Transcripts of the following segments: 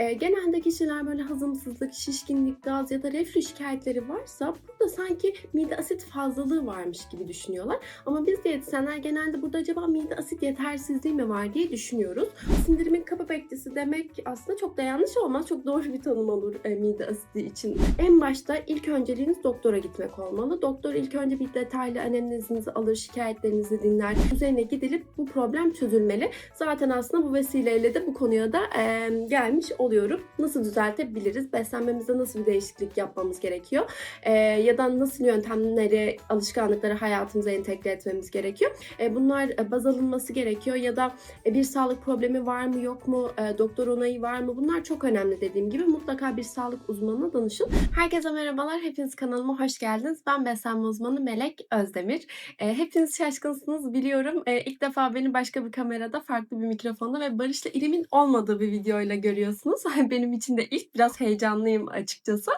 Eee, genelde kişiler böyle hazımsızlık, şişkinlik, gaz ya da reflü şikayetleri varsa burada sanki mide asit fazlalığı varmış gibi düşünüyorlar. Ama biz diyetisyenler genelde burada acaba mide asit yetersizliği mi var diye düşünüyoruz. Sindirimin kapı bekçisi demek aslında çok da yanlış olmaz. Çok doğru bir tanım olur e, mide asidi için. En başta ilk önceliğiniz doktora gitmek olmalı. Doktor ilk önce bir detaylı anamnezinizi alır, şikayetlerinizi dinler. Üzerine gidilip bu problem çözülmeli. Zaten aslında bu vesileyle de bu konuya da e, gelmiş oluyorum. Nasıl düzeltebiliriz? Beslenmemizde nasıl bir değişiklik yapmamız gerekiyor? E, ya da nasıl yöntemleri, alışkanlıkları hayatımıza entegre etmemiz gerekiyor? E, bunlar baz alınması gerekiyor ya da e, bir sağlık problemi var mı yok mu? E, doktor onayı var mı? Bunlar çok önemli dediğim gibi. Mutlaka bir sağlık uzmanına danışın. Herkese merhabalar. Hepiniz kanalıma hoş geldiniz. Ben beslenme uzmanı Melek Özdemir. E, hepiniz şaşkınsınız biliyorum. E, ilk defa beni başka bir kamerada, farklı bir mikrofonda ve Barış'la İrem'in olmadığı bir videoyla görüyorsunuz. Benim için de ilk biraz heyecanlıyım açıkçası.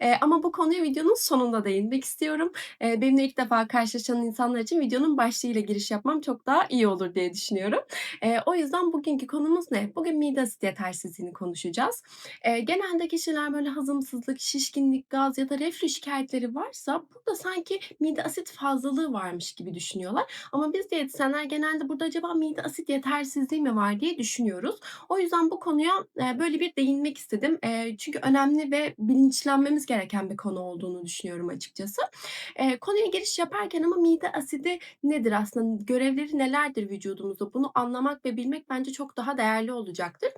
E, ama bu konuya videonun sonunda değinmek istiyorum. E, benimle ilk defa karşılaşan insanlar için videonun başlığıyla giriş yapmam çok daha iyi olur diye düşünüyorum. E, o yüzden bugünkü konumuz ne? Bugün mide asit yetersizliğini konuşacağız. E, genelde kişiler böyle hazımsızlık, şişkinlik, gaz ya da reflü şikayetleri varsa burada sanki mide asit fazlalığı varmış gibi düşünüyorlar. Ama biz diyetisyenler genelde burada acaba mide asit yetersizliği mi var diye düşünüyoruz. O yüzden bu konuya e, böyle bir değinmek istedim. E, çünkü önemli ve bilinçlenmemiz gereken bir konu olduğunu düşünüyorum açıkçası. E, konuya giriş yaparken ama mide asidi nedir aslında? Görevleri nelerdir vücudumuzda? Bunu anlamak ve bilmek bence çok daha değerli olacaktır.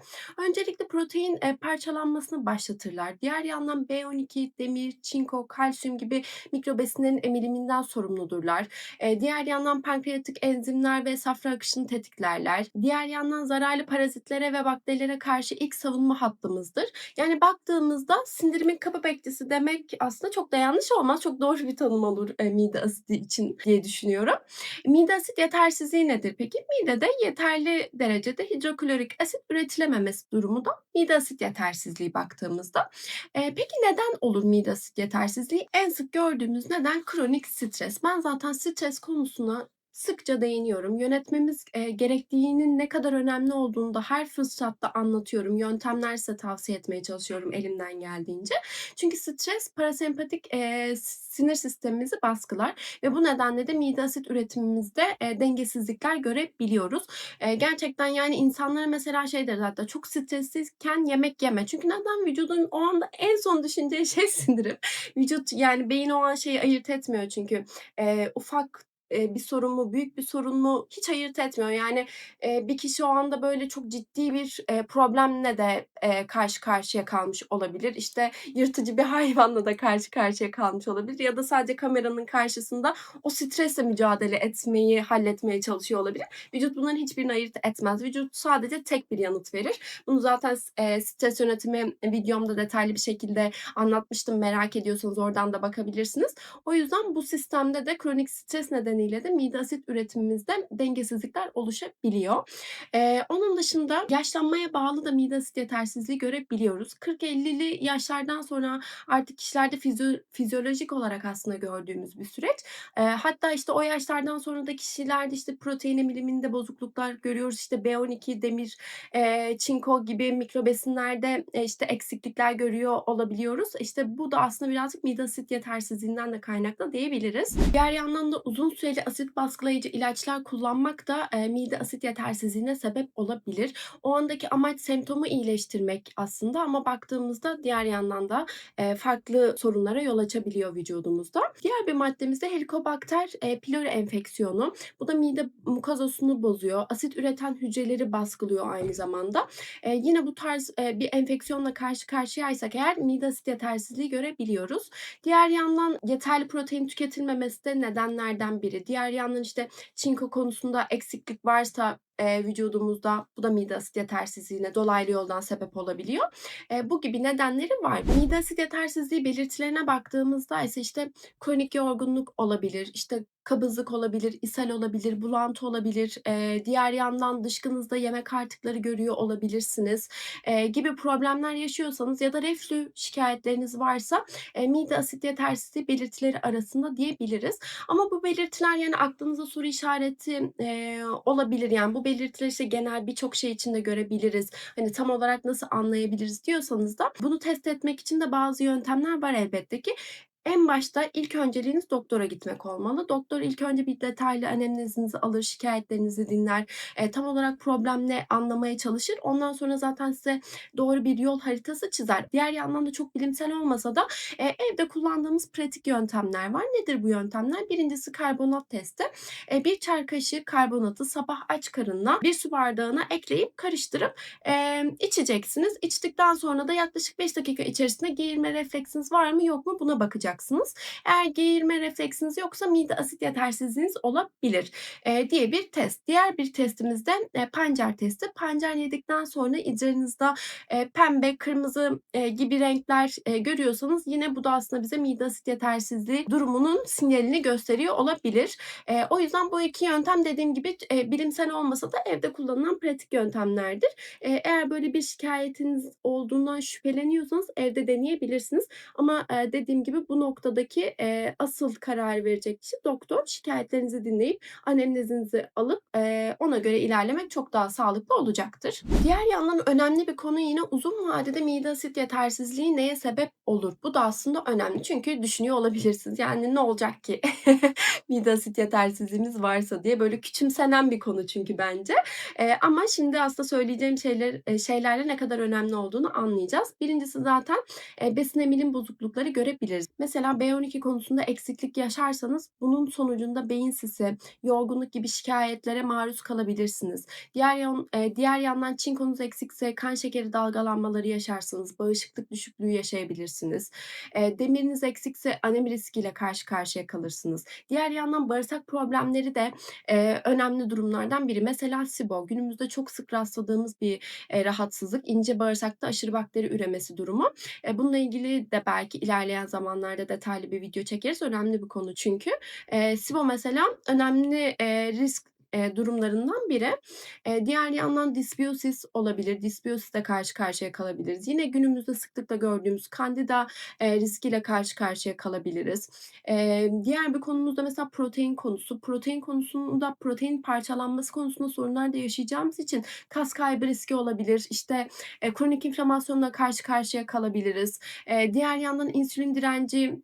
Öncelikle protein e, parçalanmasını başlatırlar. Diğer yandan B12, demir, çinko, kalsiyum gibi mikro besinlerin emiliminden sorumludurlar. E, diğer yandan pankreatik enzimler ve safra akışını tetiklerler. Diğer yandan zararlı parazitlere ve bakterilere karşı ilk savunma hattımızdır. Yani baktığımızda sindirimin kapı bekçisi demek aslında çok da yanlış olmaz. Çok doğru bir tanım olur e, mide asidi için diye düşünüyorum. Mide asit yetersizliği nedir peki? Midede yeterli derecede hidroklorik asit üretilememesi durumu da mide asit yetersizliği baktığımızda. E, peki neden olur mide asit yetersizliği? En sık gördüğümüz neden kronik stres. Ben zaten stres konusuna sıkça değiniyorum. Yönetmemiz e, gerektiğinin ne kadar önemli olduğunu da her fırsatta anlatıyorum. Yöntemler size tavsiye etmeye çalışıyorum elimden geldiğince. Çünkü stres parasempatik e, sinir sistemimizi baskılar ve bu nedenle de mide asit üretimimizde e, dengesizlikler görebiliyoruz. E, gerçekten yani insanlara mesela şey deriz hatta çok stressizken yemek yeme. Çünkü neden vücudun o anda en son düşüneceği şey sindirim. Vücut yani beyin o an şeyi ayırt etmiyor çünkü e, ufak bir sorun mu, büyük bir sorun mu hiç ayırt etmiyor. Yani, bir kişi o anda böyle çok ciddi bir, problemle de, karşı karşıya kalmış olabilir. İşte, yırtıcı bir hayvanla da karşı karşıya kalmış olabilir ya da sadece kameranın karşısında o stresle mücadele etmeyi, halletmeye çalışıyor olabilir. Vücut bunların hiçbirini ayırt etmez. Vücut sadece tek bir yanıt verir. Bunu zaten stres yönetimi videomda detaylı bir şekilde anlatmıştım. Merak ediyorsanız oradan da bakabilirsiniz. O yüzden bu sistemde de kronik stres nedeniyle de mide asit üretimimizde dengesizlikler oluşabiliyor. Eee, onun dışında yaşlanmaya bağlı da mide asit yetersizliği görebiliyoruz. 40-50'li yaşlardan sonra artık kişilerde fizyo fizyolojik olarak aslında gördüğümüz bir süreç. Eee, hatta işte o yaşlardan sonra da kişilerde işte protein emiliminde bozukluklar görüyoruz. İşte B12, demir, eee, çinko gibi mikro besinlerde, eee, işte eksiklikler görüyor olabiliyoruz. İşte bu da aslında birazcık mide asit yetersizliğinden de kaynaklı diyebiliriz. Diğer yandan da uzun süreli asit baskılayıcı ilaçlar kullanmak da, eee, mide asit yetersizliğine sebep olabilir. O andaki amaç semptomu iyileştirmek aslında ama baktığımızda diğer yandan da, eee, farklı sorunlara yol açabiliyor vücudumuzda. Diğer bir maddemiz de Helicobacter, eee, pylori enfeksiyonu. Bu da mide mukozasını bozuyor. Asit üreten hücreleri baskılıyor aynı zamanda. Eee, yine bu tarz, eee, bir enfeksiyonla karşı karşıyaysak eğer mide asit yetersizliği görebiliyoruz. Diğer yandan yeterli protein tüketilmemesi de nedenlerden biri. Diğer yandan işte çinko konusunda eksiklik varsa eee, vücudumuzda bu da mide asit yetersizliğine dolaylı yoldan sebep olabiliyor. Eee, bu gibi nedenleri var. Mide asit yetersizliği belirtilerine baktığımızda ise işte kronik yorgunluk olabilir, işte kabızlık olabilir, ishal olabilir, bulantı olabilir. Eee, diğer yandan dışkınızda yemek artıkları görüyor olabilirsiniz, eee, gibi problemler yaşıyorsanız ya da reflü şikayetleriniz varsa, eee, mide asit yetersizliği belirtileri arasında diyebiliriz. Ama bu belirtiler yani aklınıza soru işareti, eee, olabilir. Yani bu belirtileri işte genel birçok şey için de görebiliriz. Hani tam olarak nasıl anlayabiliriz diyorsanız da bunu test etmek için de bazı yöntemler var elbette ki. En başta ilk önceliğiniz doktora gitmek olmalı. Doktor ilk önce bir detaylı anamnezinizi alır, şikayetlerinizi dinler. Eee, tam olarak problem ne anlamaya çalışır. Ondan sonra zaten size doğru bir yol haritası çizer. Diğer yandan da çok bilimsel olmasa da, eee, evde kullandığımız pratik yöntemler var. Nedir bu yöntemler? Birincisi karbonat testi. Eee, 1 çay kaşığı karbonatı sabah aç karınla 1 su bardağına ekleyip karıştırıp, emm, içeceksiniz. İçtikten sonra da yaklaşık 5 dakika içerisinde geğirme refleksiniz var mı yok mu buna bakacaksınız. Eğer geğirme refleksiniz yoksa mide asit yetersizliğiniz olabilir, eee, diye bir test. Diğer bir testimiz de, eee, pancar testi. Pancar yedikten sonra idrarınızda, eee, pembe, kırmızı, eee, gibi renkler, eee, görüyorsanız yine bu da aslında bize mide asit yetersizliği durumunun sinyalini gösteriyor olabilir. Eee, o yüzden bu 2 yöntem dediğim gibi eee, bilimsel olmasa da evde kullanılan pratik yöntemlerdir. Eee, eğer böyle bir şikâyetiniz olduğundan şüpheleniyorsanız evde deneyebilirsiniz. Ama, eee, dediğim gibi bu noktadaki, eee, asıl karar verecek kişi doktor. Şikâyetlerinizi dinleyip anemnezinizi alıp, eee, ona göre ilerlemek çok daha sağlıklı olacaktır. Diğer yandan önemli bir konu yine uzun vadede mide asit yetersizliği neye sebep olur? Bu da aslında önemli. Çünkü düşünüyor olabilirsiniz. Yani ne olacak ki mide asit yetersizliğimiz varsa diye böyle küçümsenen bir konu çünkü bence. Eee, ama şimdi aslında söyleyeceğim şeyler eee, şeylerle ne kadar önemli olduğunu anlayacağız. Birincisi zaten, eee, besin emilim bozuklukları görebiliriz. Mesela B12 konusunda eksiklik yaşarsanız bunun sonucunda beyin sisi, yorgunluk gibi şikâyetlere maruz kalabilirsiniz. Diğer yan eee, diğer yandan çinkonuz eksikse kan şekeri dalgalanmaları yaşarsınız, bağışıklık düşüklüğü yaşayabilirsiniz. Eee, demiriniz eksikse anemi riskiyle karşı karşıya kalırsınız. Diğer yandan bağırsak problemleri de, eee, önemli durumlardan biri. Mesela SIBO günümüzde çok sık rastladığımız bir, eee, rahatsızlık. İnce bağırsakta aşırı bakteri üremesi durumu. Eee, bununla ilgili de belki ilerleyen zamanlarda detaylı bir video çekeriz. Önemli bir konu çünkü. Eee, SIBO mesela önemli, eee, risk, eee, durumlarından biri. Eee, diğer yandan disbiyosis olabilir. Disbiyosisle karşı karşıya kalabiliriz. Yine günümüzde sıklıkla gördüğümüz kandida, eee, riskiyle karşı karşıya kalabiliriz. Eee, diğer bir konumuz da mesela protein konusu. Protein konusunda protein parçalanması konusunda sorunlar da yaşayacağımız için kas kaybı riski olabilir. İşte, eee, kronik inflamasyonla karşı karşıya kalabiliriz. Eee, diğer yandan insülin direnci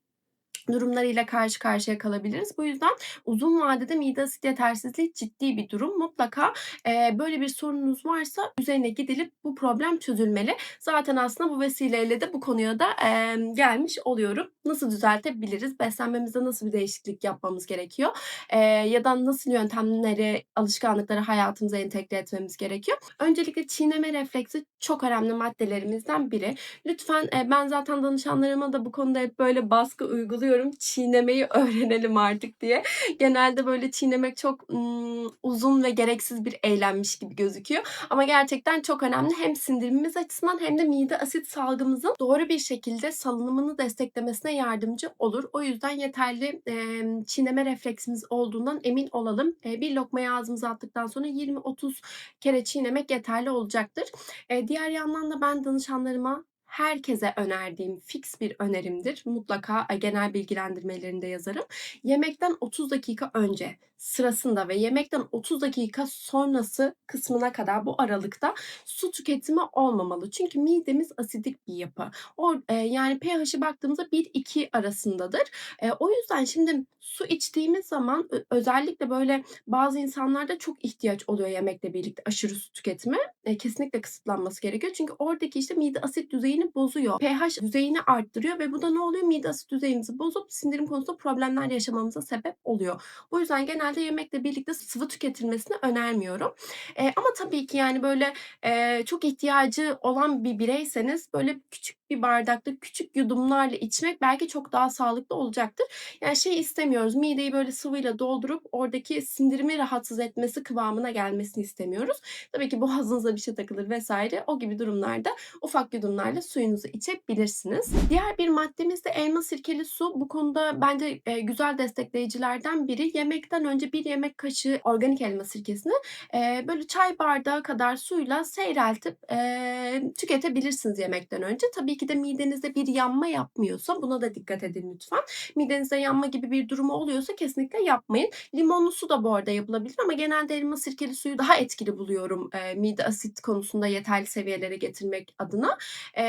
durumlarıyla karşı karşıya kalabiliriz. Bu yüzden uzun vadede mide asit yetersizliği ciddi bir durum. Mutlaka, eee, böyle bir sorununuz varsa üzerine gidilip bu problem çözülmeli. Zaten aslında bu vesileyle de bu konuya da, emm, gelmiş oluyorum. Nasıl düzeltebiliriz? Beslenmemizde nasıl bir değişiklik yapmamız gerekiyor? Eee, ya da nasıl yöntemleri, alışkanlıkları hayatımıza entegre etmemiz gerekiyor? Öncelikle çiğneme refleksi çok önemli maddelerimizden biri. Lütfen, ben zaten danışanlarıma da bu konuda hep böyle baskı uyguluyorum. Çiğnemeyi öğrenelim artık diye. Genelde böyle çiğnemek çok, ımm, uzun ve gereksiz bir eylemmiş gibi gözüküyor. Ama gerçekten çok önemli. Hem sindirimimiz açısından hem de mide asit salgımızın doğru bir şekilde salınımını desteklemesine yardımcı olur. O yüzden yeterli, emm, çiğneme refleksimiz olduğundan emin olalım. Eee, bir lokmayı ağzımıza attıktan sonra 20-30 kere çiğnemek yeterli olacaktır. Eee, diğer yandan da ben danışanlarıma herkese önerdiğim fix bir önerimdir. Mutlaka, eee, genel bilgilendirmelerini de yazarım. Yemekten 30 dakika önce, sırasında ve yemekten 30 dakika sonrası kısmına kadar bu aralıkta su tüketimi olmamalı. Çünkü midemiz asidik bir yapı. Or eee, yani pH'i baktığımızda 1-2 arasındadır. Eee, o yüzden şimdi su içtiğimiz zaman özellikle böyle bazı insanlarda çok ihtiyaç oluyor yemekle birlikte aşırı su tüketimi. Eee, kesinlikle kısıtlanması gerekiyor. Çünkü oradaki işte mide asit düzeyini bozuyor. pH düzeyini arttırıyor ve bu da ne oluyor? Mide asit düzeyimizi bozup sindirim konusunda problemler yaşamamıza sebep oluyor. O yüzden genelde yemekle birlikte sıvı tüketilmesini önermiyorum. Eee, ama tabii ki yani böyle, eee, çok ihtiyacı olan bir bireyseniz böyle küçük bir bardakta küçük yudumlarla içmek belki çok daha sağlıklı olacaktır. Yani şey istemiyoruz, mideyi böyle sıvıyla doldurup oradaki sindirimi rahatsız etmesi kıvamına gelmesini istemiyoruz. Tabii ki boğazınıza bir şey takılır vs. O gibi durumlarda ufak yudumlarla suyunuzu içebilirsiniz. Diğer bir maddemiz de elma sirkeli su. Bu konuda bence, eee, güzel destekleyicilerden biri. Yemekten önce 1 yemek kaşığı organik elma sirkesini, eee, böyle çay bardağı kadar suyla seyreltip, eee, tüketebilirsiniz yemekten önce. Tabii ki de midenizde bir yanma yapmıyorsa buna da dikkat edin lütfen. Midenizde yanma gibi bir durumu oluyorsa kesinlikle yapmayın. Limonlu su da bu arada yapılabilir ama genelde elma sirkeli suyu daha etkili buluyorum e, mide asit konusunda yeterli seviyelere getirmek adına. E,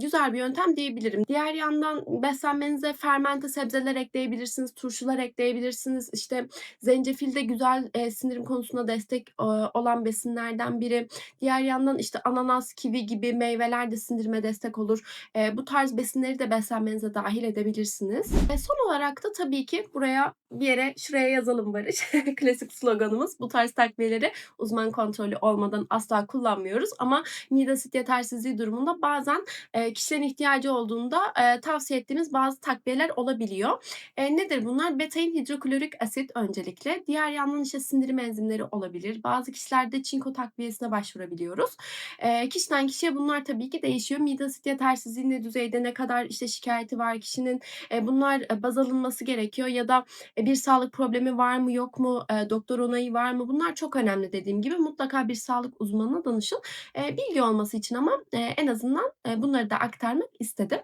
güzel bir yöntem diyebilirim. Diğer yandan beslenmenize fermente sebzeler ekleyebilirsiniz, turşular ekleyebilirsiniz. İşte zencefil de güzel e, sindirim konusunda destek e, olan besinlerden biri. Diğer yandan işte ananas, kivi gibi meyveler de sindirime destek olur. E, bu tarz besinleri de beslenmenize dahil edebilirsiniz. Ve son olarak da tabii ki buraya bir yere şuraya yazalım Barış. Klasik sloganımız. Bu tarz takviyeleri uzman kontrolü olmadan asla kullanmıyoruz. Ama mide yetersizliği durumunda bazen e, kişilerin ihtiyacı olduğunda e, tavsiye ettiğimiz bazı takviyeler olabiliyor. E, nedir bunlar? Betain hidroklorik asit öncelikle. Diğer yandan işte sindirim enzimleri olabilir. Bazı kişilerde çinko takviyesine başvurabiliyoruz. E, kişiden kişiye bunlar tabii ki değişiyor. Mide yetersizliği ne düzeyde, ne kadar işte şikayeti var kişinin. E, bunlar e, baz alınması gerekiyor ya da e, bir sağlık problemi var mı yok mu, e, doktor onayı var mı? Bunlar çok önemli dediğim gibi. Mutlaka bir sağlık uzmanına danışın. E, bilgi olması için ama e, en azından e, bunları da aktarmak istedim.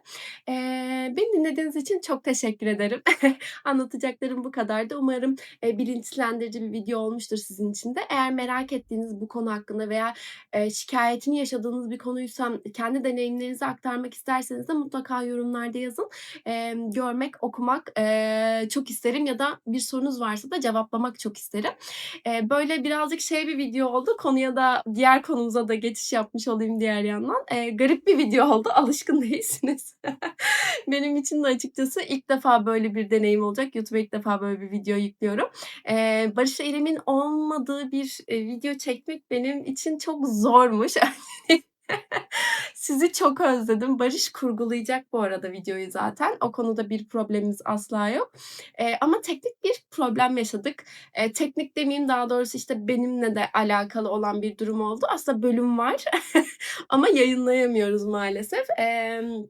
E, beni dinlediğiniz için çok teşekkür ederim. Anlatacaklarım bu kadardı. Umarım e, bilinçlendirici bir video olmuştur sizin için de. Eğer merak ettiğiniz bu konu hakkında veya e, şikayetini yaşadığınız bir konuysa kendi deneyimlerinizi aktarmak isterseniz de mutlaka yorumlarda yazın. E, görmek, okumak e, çok isterim ya da bir sorunuz varsa da cevaplamak çok isterim. E, böyle birazcık şey bir video oldu. Konuya da diğer konumuza da geçiş yapmış olayım diğer yandan. E, garip bir video oldu. Alışkın değilsiniz. Benim için de açıkçası ilk defa böyle bir deneyim olacak. YouTube'a ilk defa böyle bir video yüklüyorum. E, Barış İrem'in olmadığı bir video çekmek benim için çok zormuş. Sizi çok özledim. Barış kurgulayacak bu arada videoyu zaten. O konuda bir problemimiz asla yok. Eee, ama teknik bir problem yaşadık. Eee, teknik demeyeyim daha doğrusu işte benimle de alakalı olan bir durum oldu. Aslında bölüm var ama yayınlayamıyoruz maalesef. Emm,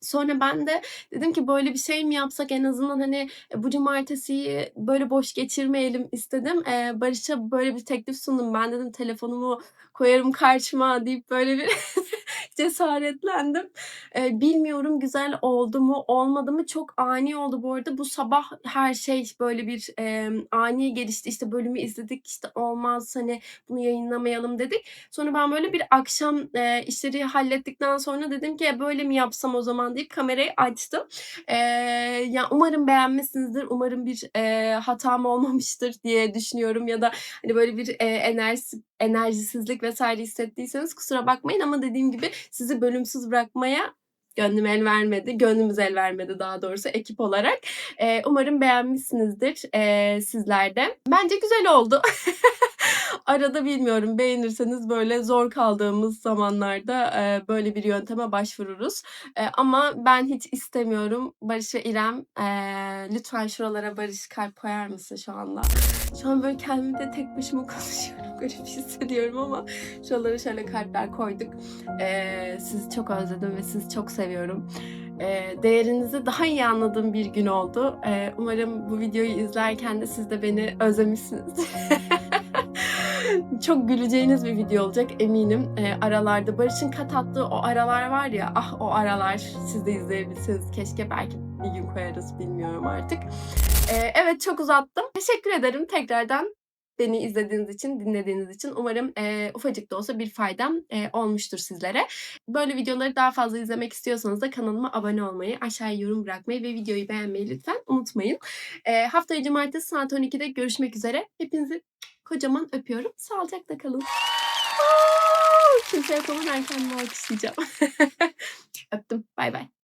sonra ben de dedim ki böyle bir şey mi yapsak en azından hani bu cumartesiyi böyle boş geçirmeyelim istedim. Eee, Barış'a böyle bir teklif sundum. Ben dedim telefonumu koyarım karşıma deyip böyle bir cesaretlendim. Eee, bilmiyorum güzel oldu mu olmadı mı çok ani oldu bu arada. Bu sabah her şey böyle bir, emm, ani gelişti. İşte bölümü izledik, işte olmaz hani bunu yayınlamayalım dedik. Sonra ben böyle bir akşam, eee, işleri hallettikten sonra dedim ki böyle mi yapsam o zaman deyip kamerayı açtım. Eee, ya umarım beğenmişsinizdir. Umarım bir, eee, hatam olmamıştır diye düşünüyorum ya da hani böyle bir, eee, enerjisi enerjisizlik vs. hissettiyseniz kusura bakmayın ama dediğim gibi sizi bölümsüz bırakmaya gönlüm el vermedi. Gönlümüz el vermedi daha doğrusu ekip olarak. Eee, umarım beğenmişsinizdir, eee, sizler de. Bence güzel oldu. Arada bilmiyorum beğenirseniz böyle zor kaldığımız zamanlarda, eee, böyle bir yönteme başvururuz. Eee, ama ben hiç istemiyorum. Barış ve İrem, eee, lütfen şuralara Barış kalp koyar mısın şu anda? Şu an böyle kendimi de tek başıma konuşuyorum. Garip hissediyorum ama şuralara şöyle kalpler koyduk. Eee, sizi çok özledim ve sizi çok seviyorum. Eee, değerinizi daha iyi anladığım bir gün oldu. Eee, umarım bu videoyu izlerken de siz de beni özlemişsinizdir. Çok güleceğiniz bir video olacak eminim. Eee, aralarda Barış'ın kat attığı o aralar var ya, ah o aralar siz de izleyebilseniz keşke. Belki bir gün koyarız bilmiyorum artık. Eee, evet çok uzattım. Teşekkür ederim tekrardan beni izlediğiniz için, dinlediğiniz için. Umarım, eee, ufacık da olsa bir faydam, eee, olmuştur sizlere. Böyle videoları daha fazla izlemek istiyorsanız da kanalıma abone olmayı, aşağıya yorum bırakmayı ve videoyu beğenmeyi lütfen unutmayın. Eee, haftaya cumartesi saat 12'de görüşmek üzere. Hepinizi kocaman öpüyorum. Sağlıcakla kalın. Kimse yapamadan kendimi alkışlayacağım.